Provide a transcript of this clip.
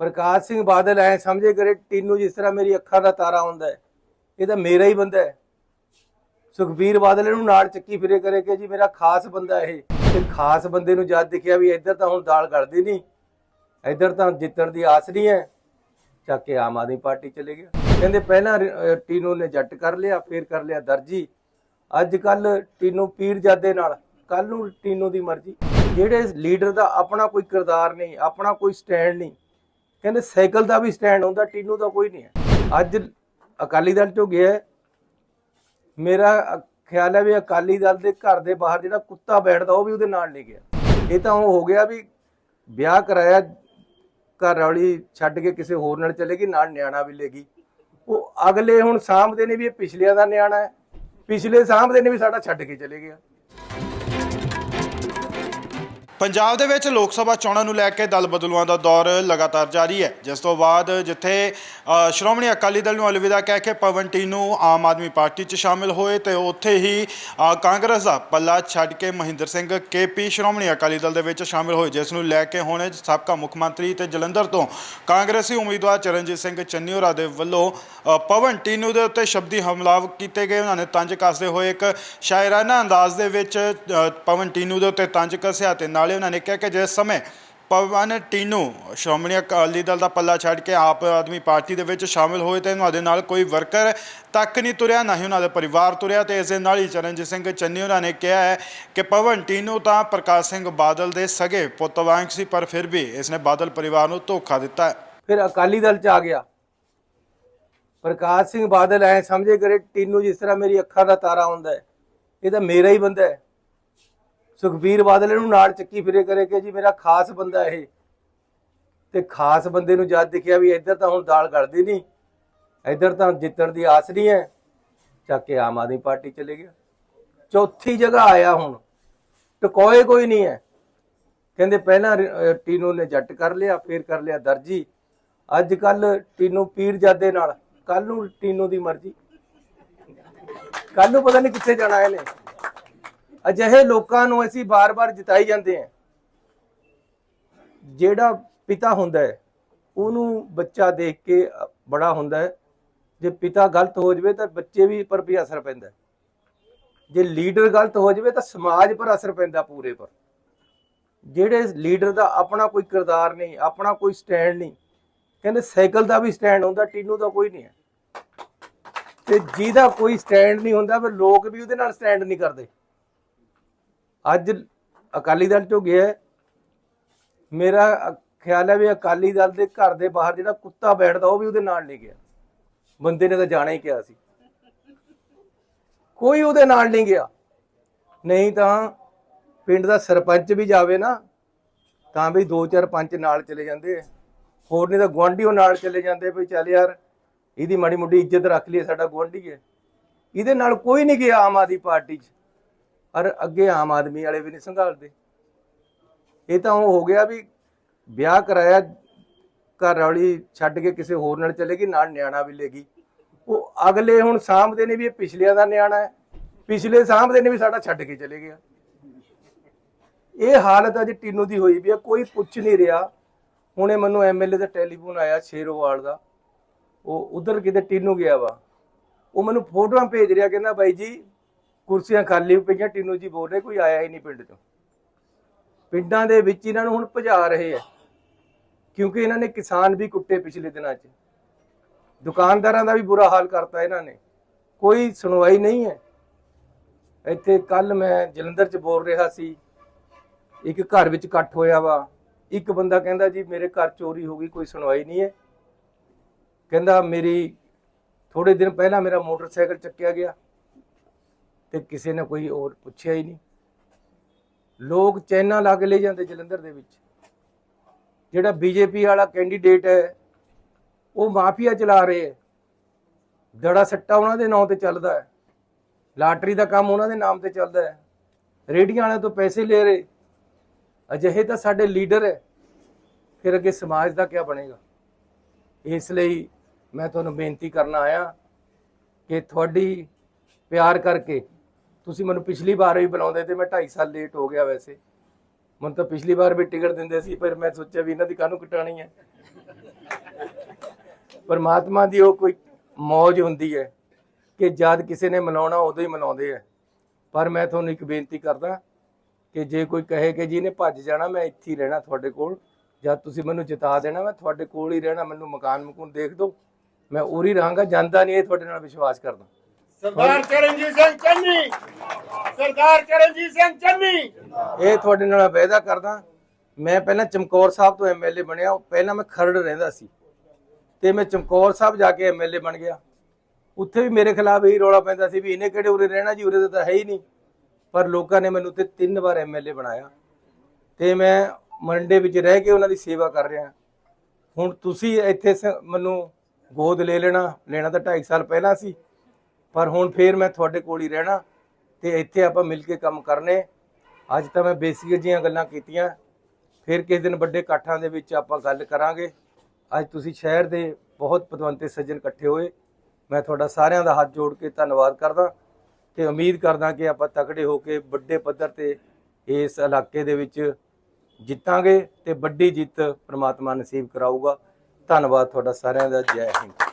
ਪ੍ਰਕਾਸ਼ ਸਿੰਘ ਬਾਦਲ ਐ ਸਮਝੇ ਕਰੇ, ਟੀਨੂ ਜਿਸ ਤਰ੍ਹਾਂ ਮੇਰੀ ਅੱਖਾਂ ਦਾ ਤਾਰਾ ਹੁੰਦਾ ਹੈ, ਇਹ ਤਾਂ ਮੇਰਾ ਹੀ ਬੰਦਾ ਹੈ। ਸੁਖਬੀਰ ਬਾਦਲ ਇਹਨੂੰ ਨਾਲ ਚੱਕੀ ਫਿਰੇ ਕਰੇ ਕਿ ਜੀ ਮੇਰਾ ਖਾਸ ਬੰਦਾ ਇਹ। ਤੇ ਖਾਸ ਬੰਦੇ ਨੂੰ ਜਦ ਦਿਖਿਆ ਵੀ ਇੱਧਰ ਤਾਂ ਹੁਣ ਦਾਲ ਗੜਦੀ ਨਹੀਂ, ਇੱਧਰ ਤਾਂ ਜਿੱਤਣ ਦੀ ਆਸ ਨਹੀਂ ਹੈ, ਚੱਕ ਕੇ ਆਮ ਆਦਮੀ ਪਾਰਟੀ ਚਲੇ ਗਿਆ। ਕਹਿੰਦੇ ਪਹਿਲਾਂ ਟੀਨੂ ਨੇ ਜੱਟ ਕਰ ਲਿਆ, ਫਿਰ ਕਰ ਲਿਆ ਦਰਜੀ। ਅੱਜ ਕੱਲ ਟੀਨੂ ਪੀਰ ਜਾਦੇ ਨਾਲ ਕੱਲ ਨੂੰ ਟੀਨੂ ਦੀ ਮਰਜ਼ੀ। ਜਿਹੜੇ ਲੀਡਰ ਦਾ ਆਪਣਾ ਕੋਈ ਕਿਰਦਾਰ ਨਹੀਂ, ਆਪਣਾ ਕੋਈ ਸਟੈਂਡ ਨਹੀਂ ਕਹਿੰਦੇ ਸਾਈਕਲ ਦਾ ਵੀ ਸਟੈਂਡ ਹੁੰਦਾ, ਟੀਨੂ ਦਾ ਕੋਈ ਨਹੀਂ ਹੈ। ਅੱਜ ਅਕਾਲੀ ਦਲ ਚੋਂ ਗਿਆ ਮੇਰਾ ਖਿਆਲ ਹੈ ਵੀ ਅਕਾਲੀ ਦਲ ਦੇ ਘਰ ਦੇ ਬਾਹਰ ਜਿਹੜਾ ਕੁੱਤਾ ਬੈਠਦਾ, ਉਹ ਵੀ ਉਹਦੇ ਨਾਲ ਨਹੀਂ ਗਿਆ। ਇਹ ਤਾਂ ਉਹ ਹੋ ਗਿਆ ਵੀ ਵਿਆਹ ਕਰਾਇਆ, ਘਰ ਵਾਲੀ ਛੱਡ ਕੇ ਕਿਸੇ ਹੋਰ ਨਾਲ ਚਲੇਗੀ ਨਾਲ ਨਿਆਣਾ ਵੀ ਲੈ ਗਈ। ਉਹ ਅਗਲੇ ਹੁਣ ਸਾਂਭਦੇ ਨੇ ਵੀ ਇਹ ਪਿਛਲਿਆਂ ਦਾ ਨਿਆਣਾ ਹੈ। ਪਿਛਲੇ ਸਾਂਭਦੇ ਨੇ ਵੀ ਸਾਡਾ ਛੱਡ ਕੇ ਚਲੇ ਗਿਆ। ਪੰਜਾਬ ਦੇ ਵਿੱਚ ਲੋਕ ਸਭਾ ਚੋਣਾਂ ਨੂੰ ਲੈ ਕੇ ਦਲ ਬਦਲੂਆਂ ਦਾ ਦੌਰ ਲਗਾਤਾਰ ਜਾਰੀ ਹੈ। ਜਿਸ ਤੋਂ ਬਾਅਦ ਜਿੱਥੇ ਸ਼੍ਰੋਮਣੀ ਅਕਾਲੀ ਦਲ ਨੂੰ ਅਲਵਿਦਾ ਕਹਿ ਕੇ ਪਵਨ ਟੀਨੂ ਆਮ ਆਦਮੀ ਪਾਰਟੀ 'ਚ ਸ਼ਾਮਿਲ ਹੋਏ ਤੇ ਉੱਥੇ ਹੀ ਕਾਂਗਰਸ ਦਾ ਪੱਲਾ ਛੱਡ ਕੇ ਮਹਿੰਦਰ ਸਿੰਘ ਕੇਪੀ ਸ਼੍ਰੋਮਣੀ ਅਕਾਲੀ ਦਲ ਦੇ ਵਿੱਚ ਸ਼ਾਮਿਲ ਹੋਏ, ਜਿਸ ਨੂੰ ਲੈ ਕੇ ਹੁਣ ਸਾਬਕਾ ਮੁੱਖ ਮੰਤਰੀ ਤੇ ਜਲੰਧਰ ਤੋਂ ਕਾਂਗਰਸੀ ਉਮੀਦਵਾਰ ਚਰਨਜੀਤ ਸਿੰਘ ਚੰਨੀਓਰਾ ਦੇ ਵੱਲੋਂ ਪਵਨ ਟੀਨੂ ਦੇ ਉੱਤੇ ਸ਼ਬਦੀ ਹਮਲਾ ਕੀਤੇ ਗਏ। ਉਹਨਾਂ ਨੇ ਤੰਜ ਕੱਸਦੇ ਹੋਏ ਇੱਕ ਸ਼ਾਇਰਾਨਾ ਅੰਦਾਜ਼ ਦੇ ਵਿੱਚ ਪਵਨ ਟੀਨੂ ਦੇ ਉੱਤੇ ਤੰਜ ਕੱਸਿਆ ਤੇ ਨਾਲ ਉਹਨਾਂ ਨੇ ਕਿਹਾ ਕਿ ਜਿਸ ਸਮੇਂ ਪਵਨ, ਟੀਨੂ, ਸ਼੍ਰੋਮਣੀ ਅਕਾਲੀ ਦਲ ਦਾ ਪੱਲਾ ਛੱਡ ਕੇ ਆਪ ਆਦਮੀ ਪਾਰਟੀ ਦੇ ਵਿੱਚ ਸ਼ਾਮਿਲ ਹੋਏ ਤੇ ਉਹਨਾਂ ਦੇ ਨਾਲ ਕੋਈ ਵਰਕਰ ਤੱਕ ਨਹੀਂ ਤੁਰਿਆ, ਨਾ ਹੀ ਉਹਨਾਂ ਦੇ ਪਰਿਵਾਰ ਤੁਰਿਆ ਤੇ ਇਸ ਦੇ ਨਾਲ ਹੀ ਚਰਨਜੀਤ ਸਿੰਘ ਚੰਨੀ ਉਹਨਾਂ ਨੇ ਕਿਹਾ ਹੈ ਕਿ ਪਵਨ, ਟੀਨੂ ਤਾਂ ਪ੍ਰਕਾਸ਼ ਸਿੰਘ ਬਾਦਲ ਦੇ ਸਗੇ ਪੁੱਤ ਵਾਂਗ ਸੀ, ਪਰ ਫਿਰ ਵੀ ਇਸਨੇ ਬਾਦਲ ਪਰਿਵਾਰ ਨੂੰ ਧੋਖਾ ਦਿੱਤਾ ਫਿਰ ਅਕਾਲੀ ਦਲ ਚ ਆ ਗਿਆ। ਪ੍ਰਕਾਸ਼ ਸਿੰਘ ਬਾਦਲ ਐ ਸਮਝੇ ਕਰੇ, ਟੀਨੂ ਜਿਸ ਤਰ੍ਹਾਂ ਮੇਰੀ ਅੱਖਾਂ ਦਾ ਤਾਰਾ ਹੁੰਦਾ ਹੈ, ਇਹ ਤਾਂ ਮੇਰਾ ਹੀ ਬੰਦਾ ਹੈ। ਸੁਖਬੀਰ ਬਾਦਲ ਇਹਨੂੰ ਨਾਲ ਚੱਕੀ ਫਿਰੇ ਕਰੇ ਕਿ ਜੀ ਮੇਰਾ ਖਾਸ ਬੰਦਾ ਇਹ। ਤੇ ਖਾਸ ਬੰਦੇ ਨੂੰ ਜਦ ਦਿਖਿਆ ਵੀ ਇੱਧਰ ਤਾਂ ਹੁਣ ਦਾਲ ਗੜਦੀ ਨਹੀਂ, ਇੱਧਰ ਤਾਂ ਜਿੱਤਣ ਦੀ ਆਸ ਨਹੀਂ ਹੈ, ਚੱਕ ਕੇ ਆਮ ਆਦਮੀ ਪਾਰਟੀ ਚਲੇ ਗਿਆ। ਚੌਥੀ ਜਗ੍ਹਾ ਆਇਆ ਹੁਣ, ਟਕੋਏ ਕੋਈ ਨਹੀਂ ਹੈ। ਕਹਿੰਦੇ ਪਹਿਲਾਂ ਟੀਨੂ ਨੇ ਜੱਟ ਕਰ ਲਿਆ, ਫਿਰ ਕਰ ਲਿਆ ਦਰਜੀ। ਅੱਜ ਕੱਲ ਟੀਨੂ ਪੀਰ ਜਾਦੇ ਨਾਲ ਕੱਲ ਨੂੰ ਟੀਨੂ ਦੀ ਮਰਜ਼ੀ। ਕੱਲ ਨੂੰ ਪਤਾ ਨਹੀਂ ਕਿੱਥੇ ਜਾਣਾ ਇਹਨੇ। ਅਜਿਹੇ ਲੋਕਾਂ ਨੂੰ ਅਸੀਂ ਬਾਰ-ਬਾਰ ਜਿਤਾਈ ਜਾਂਦੇ ਹਾਂ। ਜਿਹੜਾ ਪਿਤਾ ਹੁੰਦਾ ਹੈ, ਉਹਨੂੰ ਬੱਚਾ ਦੇਖ ਕੇ ਬੜਾ ਹੁੰਦਾ ਹੈ। ਜੇ ਪਿਤਾ ਗਲਤ ਹੋ ਜਾਵੇ ਤਾਂ ਬੱਚੇ ਵੀ ਪਰ ਵੀ ਅਸਰ ਪੈਂਦਾ ਜੇ ਲੀਡਰ ਗਲਤ ਹੋ ਜਾਵੇ ਤਾਂ ਸਮਾਜ ਪਰ ਅਸਰ ਪੈਂਦਾ ਪੂਰੇ ਪਰ। ਜਿਹੜੇ ਲੀਡਰ ਦਾ ਆਪਣਾ ਕੋਈ ਕਿਰਦਾਰ ਨਹੀਂ, ਆਪਣਾ ਕੋਈ ਸਟੈਂਡ ਨਹੀਂ, ਕਹਿੰਦੇ ਸਾਈਕਲ ਦਾ ਵੀ ਸਟੈਂਡ ਹੁੰਦਾ, ਟੀਨੂ ਦਾ ਕੋਈ ਨਹੀਂ ਹੈ। ਤੇ ਜਿਹਦਾ ਕੋਈ ਸਟੈਂਡ ਨਹੀਂ ਹੁੰਦਾ, ਫਿਰ ਲੋਕ ਵੀ ਉਹਦੇ ਨਾਲ ਸਟੈਂਡ ਨਹੀਂ ਕਰਦੇ। ਅੱਜ ਅਕਾਲੀ ਦਲ ਚੋਂ ਗਿਆ ਮੇਰਾ ਖਿਆਲ ਹੈ ਵੀ ਅਕਾਲੀ ਦਲ ਦੇ ਘਰ ਦੇ ਬਾਹਰ ਜਿਹੜਾ ਕੁੱਤਾ ਬੈਠਦਾ, ਉਹ ਵੀ ਉਹਦੇ ਨਾਲ ਨਹੀਂ ਗਿਆ। ਬੰਦੇ ਨੇ ਤਾਂ ਜਾਣਾ ਹੀ ਕਿਹਾ ਸੀ। ਕੋਈ ਉਹਦੇ ਨਾਲ ਨਹੀਂ ਗਿਆ। ਨਹੀਂ ਤਾਂ ਪਿੰਡ ਦਾ ਸਰਪੰਚ ਵੀ ਜਾਵੇ ਨਾ, ਤਾਂ ਵੀ ਦੋ ਚਾਰ ਪੰਚ ਨਾਲ ਚਲੇ ਜਾਂਦੇ। ਹੋਰ ਨਹੀਂ ਤਾਂ ਗੁਆਂਢੀਓ ਨਾਲ ਚਲੇ ਜਾਂਦੇ ਵੀ ਚੱਲ ਯਾਰ, ਇਹਦੀ ਮਾੜੀ ਮੋਟੀ ਇੱਜ਼ਤ ਰੱਖ ਲਈ ਸਾਡਾ ਗੁਆਂਢੀ ਹੈ। ਇਹਦੇ ਨਾਲ ਕੋਈ ਨਹੀਂ ਗਿਆ ਆਮ ਆਦਮੀ ਪਾਰਟੀ 'ਚ। ਔਰ ਅੱਗੇ ਆਮ ਆਦਮੀ ਵਾਲੇ ਵੀ ਨਹੀਂ ਸੰਭਾਲਦੇ ਇਹ ਤਾਂ ਉਹ ਹੋ ਗਿਆ ਵੀ ਵਿਆਹ ਕਰਾਇਆ, ਘਰ ਵਾਲੀ ਛੱਡ ਕੇ ਕਿਸੇ ਹੋਰ ਨਾਲ ਚਲੇਗੀ ਨਾਲ ਨਿਆਣਾ ਵੀ ਲੈਗੀ ਉਹ ਅਗਲੇ ਹੁਣ ਸਾਂਭਦੇ ਨੇ ਵੀ ਇਹ ਪਿਛਲਿਆਂ ਦਾ ਨਿਆਣਾ ਹੈ। ਪਿਛਲੇ ਸਾਂਭਦੇ ਨੇ ਵੀ ਸਾਡਾ ਛੱਡ ਕੇ ਚਲੇ ਗਿਆ। ਇਹ ਹਾਲਤ ਅੱਜ ਟੀਨੂ ਦੀ ਹੋਈ ਵੀ ਆ, ਕੋਈ ਪੁੱਛ ਨਹੀਂ ਰਿਹਾ। ਹੁਣੇ ਮੈਨੂੰ ਐਮਐਲਏ ਦਾ ਟੈਲੀਫੋਨ ਆਇਆ, ਸ਼ੇਰੋਵਾਲ ਦਾ। ਉਹ ਉਧਰ ਕਿਤੇ ਟੀਨੂ ਗਿਆ ਵਾ। ਉਹ ਮੈਨੂੰ ਫੋਟੋਆਂ ਭੇਜ ਰਿਹਾ, ਕਹਿੰਦਾ ਬਾਈ ਜੀ ਕੁਰਸੀਆਂ ਖਾਲੀ ਪਈਆਂ, ਟੀਨੂ ਜੀ ਬੋਲ ਰਹੇ ਕੋਈ ਆਇਆ ਹੀ ਨਹੀਂ ਪਿੰਡ ਚੋਂ। ਪਿੰਡਾਂ ਦੇ ਵਿੱਚ ਇਹਨਾਂ ਨੂੰ ਹੁਣ ਭਜਾ ਰਹੇ ਆ, ਕਿਉਂਕਿ ਇਹਨਾਂ ਨੇ ਕਿਸਾਨ ਵੀ ਕੁੱਟੇ ਪਿਛਲੇ ਦਿਨਾਂ 'ਚ। ਦੁਕਾਨਦਾਰਾਂ ਦਾ ਵੀ ਬੁਰਾ ਹਾਲ ਕਰਤਾ ਇਹਨਾਂ ਨੇ। ਕੋਈ ਸੁਣਵਾਈ ਨਹੀਂ ਹੈ। ਇੱਥੇ ਕੱਲ ਮੈਂ ਜਲੰਧਰ 'ਚ ਬੋਲ ਰਿਹਾ ਸੀ, ਇੱਕ ਘਰ ਵਿੱਚ ਇਕੱਠ ਹੋਇਆ ਵਾ। ਇੱਕ ਬੰਦਾ ਕਹਿੰਦਾ, ਜੀ, ਮੇਰੇ ਘਰ ਚੋਰੀ ਹੋ ਗਈ, ਕੋਈ ਸੁਣਵਾਈ ਨਹੀਂ ਹੈ। ਕਹਿੰਦਾ, ਮੇਰੀ ਥੋੜੇ ਦਿਨ ਪਹਿਲਾਂ ਮੇਰਾ ਮੋਟਰਸਾਈਕਲ ਚੱਕਿਆ ਗਿਆ। ਤੇ ਕਿਸੇ ਨੇ ਕੋਈ ਹੋਰ ਪੁੱਛਿਆ ਹੀ ਨਹੀਂ। ਲੋਕ ਚੈਨਾ ਲਾ ਕੇ ਲੈ ਜਾਂਦੇ ਜਲੰਧਰ ਦੇ ਵਿੱਚ। ਜਿਹੜਾ ਬੀਜੇਪੀ ਵਾਲਾ ਕੈਂਡੀਡੇਟ ਹੈ, ਉਹ ਮਾਫੀਆ ਚਲਾ ਰਹੇ ਹੈ। ਦੜਾ ਸੱਟਾ ਉਹਨਾਂ ਦੇ ਨਾਂ ਤੇ ਚੱਲਦਾ ਹੈ। ਲਾਟਰੀ ਦਾ ਕੰਮ ਉਹਨਾਂ ਦੇ ਨਾਮ ਤੇ ਚੱਲਦਾ ਹੈ। ਰੇਡੀਆਂ ਵਾਲਿਆਂ ਤੋਂ ਪੈਸੇ ਲੈ ਰਹੇ। ਅਜਿਹੇ ਤਾਂ ਸਾਡੇ ਲੀਡਰ ਹੈ। ਫਿਰ ਅੱਗੇ ਸਮਾਜ ਦਾ ਕੀ ਬਣੇਗਾ? ਇਸ ਲਈ ਮੈਂ ਤੁਹਾਨੂੰ ਬੇਨਤੀ ਕਰਨਾ ਆਇਆ ਕਿ ਤੁਹਾਡੀ ਪਿਆਰ ਕਰਕੇ ਤੁਸੀਂ ਮੈਨੂੰ ਪਿਛਲੀ ਵਾਰ ਵੀ ਬੁਲਾਉਂਦੇ ਤੇ ਮੈਂ 2.5 ਸਾਲ ਲੇਟ ਹੋ ਗਿਆ ਵੈਸੇ। ਮੈਨੂੰ ਤਾਂ ਪਿਛਲੀ ਵਾਰ ਵੀ ਟਿਕਟ ਦਿੰਦੇ ਸੀ ਪਰ ਮੈਂ ਸੋਚਿਆ ਵੀ ਇਹਨਾਂ ਦੀ ਕਾਹਨੂੰ ਕਟਾਣੀ ਹੈ? ਪਰਮਾਤਮਾ ਦੀ ਉਹ ਕੋਈ ਮੌਜ ਹੁੰਦੀ ਹੈ ਕਿ ਜਦ ਕਿਸੇ ਨੇ ਮਨਾਉਣਾ, ਉਦੋਂ ਹੀ ਮਨਾਉਂਦੇ ਆ। ਪਰ ਮੈਂ ਤੁਹਾਨੂੰ ਇੱਕ ਬੇਨਤੀ ਕਰਦਾ ਕਿ ਜੇ ਕੋਈ ਕਹੇ ਕਿ ਜੀ ਨੇ ਭੱਜ ਜਾਣਾ, ਮੈਂ ਇੱਥੇ ਹੀ ਰਹਿਣਾ ਤੁਹਾਡੇ ਕੋਲ ਜਦ ਤੁਸੀਂ ਮੈਨੂੰ ਜਿਤਾ ਦੇਣਾ, ਮੈਂ ਤੁਹਾਡੇ ਕੋਲ ਹੀ ਰਹਿਣਾ, ਮੈਨੂੰ ਮਕਾਨ ਮਕੂਨ ਦੇਖ ਦਿਓ, ਮੈਂ ਉਰੀ ਰਹਾਂਗਾ, ਜਾਂਦਾ ਨਹੀਂ ਇਹ ਤੁਹਾਡੇ ਨਾਲ ਵਿਸ਼ਵਾਸ ਕਰਦਾ। ਸਰਦਾਰ ਚਰਨਜੀਤ ਸਿੰਘ ਚੰਨੀ। ਸਰਦਾਰ ਚਰਨਜੀਤ ਸਿੰਘ ਚੰਨੀ। ਇਹ ਤੁਹਾਡੇ ਨਾਲ ਵਾਅਦਾ ਕਰਦਾ, ਮੈਂ ਪਹਿਲਾਂ ਚਮਕੌਰ ਸਾਹਿਬ ਤੋਂ ਐਮਐਲਏ ਬਣਿਆ, ਪਹਿਲਾਂ ਮੈਂ ਖਰੜ ਰਹਿੰਦਾ ਸੀ। ਤੇ ਮੈਂ ਚਮਕੌਰ ਸਾਹਿਬ ਜਾ ਕੇ ਐਮਐਲਏ ਬਣ ਗਿਆ। ਉੱਥੇ ਵੀ ਮੇਰੇ ਖਿਲਾਫ ਇਹੀ ਰੌਲਾ ਪੈਂਦਾ ਸੀ ਵੀ ਇਹਨੇ ਕਿਹੜੇ ਉਰੇ ਰਹਿਣਾ ਜੀ, ਉਰੇ ਤਾਂ ਹੈ ਹੀ ਨਹੀਂ। ਪਰ ਲੋਕਾਂ ਨੇ ਮੈਨੂੰ ਤੇ ਤਿੰਨ ਵਾਰ ਐਮਐਲਏ ਬਣਾਇਆ। ਤੇ ਮੈਂ ਮੰਡੇ ਵਿੱਚ ਰਹਿ ਕੇ ਉਹਨਾਂ ਦੀ ਸੇਵਾ ਕਰ ਰਿਹਾ। ਹੁਣ ਤੁਸੀਂ ਇੱਥੇ ਸ- ਮੈਨੂੰ ਗੋਦ ਲੈ ਲੈਣਾ ਲੈਣਾ ਤਾਂ 2.5 ਸਾਲ ਪਹਿਲਾਂ ਸੀ। ਪਰ ਹੁਣ ਫੇਰ ਮੈਂ ਤੁਹਾਡੇ ਕੋਲ ਹੀ ਰਹਿਣਾ ਤੇ ਇੱਥੇ ਆਪਾਂ ਮਿਲ ਕੇ ਕੰਮ ਕਰਨੇ। ਅੱਜ ਤਾਂ ਮੈਂ ਬੇਸਿਕ ਜੀਆਂ ਗੱਲਾਂ ਕੀਤੀਆਂ। ਫਿਰ ਕਿਸੇ ਦਿਨ ਵੱਡੇ ਇਕੱਠਾਂ ਦੇ ਵਿੱਚ ਆਪਾਂ ਗੱਲ ਕਰਾਂਗੇ। ਅੱਜ ਤੁਸੀਂ ਸ਼ਹਿਰ ਦੇ ਬਹੁਤ ਪਦਵੰਤੇ ਸੱਜਣ ਇਕੱਠੇ ਹੋਏ। ਮੈਂ ਤੁਹਾਡਾ ਸਾਰਿਆਂ ਦਾ ਹੱਥ ਜੋੜ ਕੇ ਧੰਨਵਾਦ ਕਰਦਾ ਤੇ ਉਮੀਦ ਕਰਦਾ ਕਿ ਆਪਾਂ ਤਕੜੇ ਹੋ ਕੇ ਵੱਡੇ ਪੱਧਰ ਤੇ ਇਸ ਇਲਾਕੇ ਦੇ ਵਿੱਚ ਜਿੱਤਾਂਗੇ ਤੇ ਵੱਡੀ ਜਿੱਤ ਪ੍ਰਮਾਤਮਾ ਨਸੀਬ ਕਰਾਊਗਾ। ਧੰਨਵਾਦ ਤੁਹਾਡਾ ਸਾਰਿਆਂ ਦਾ। ਜੈ ਹਿੰਦ।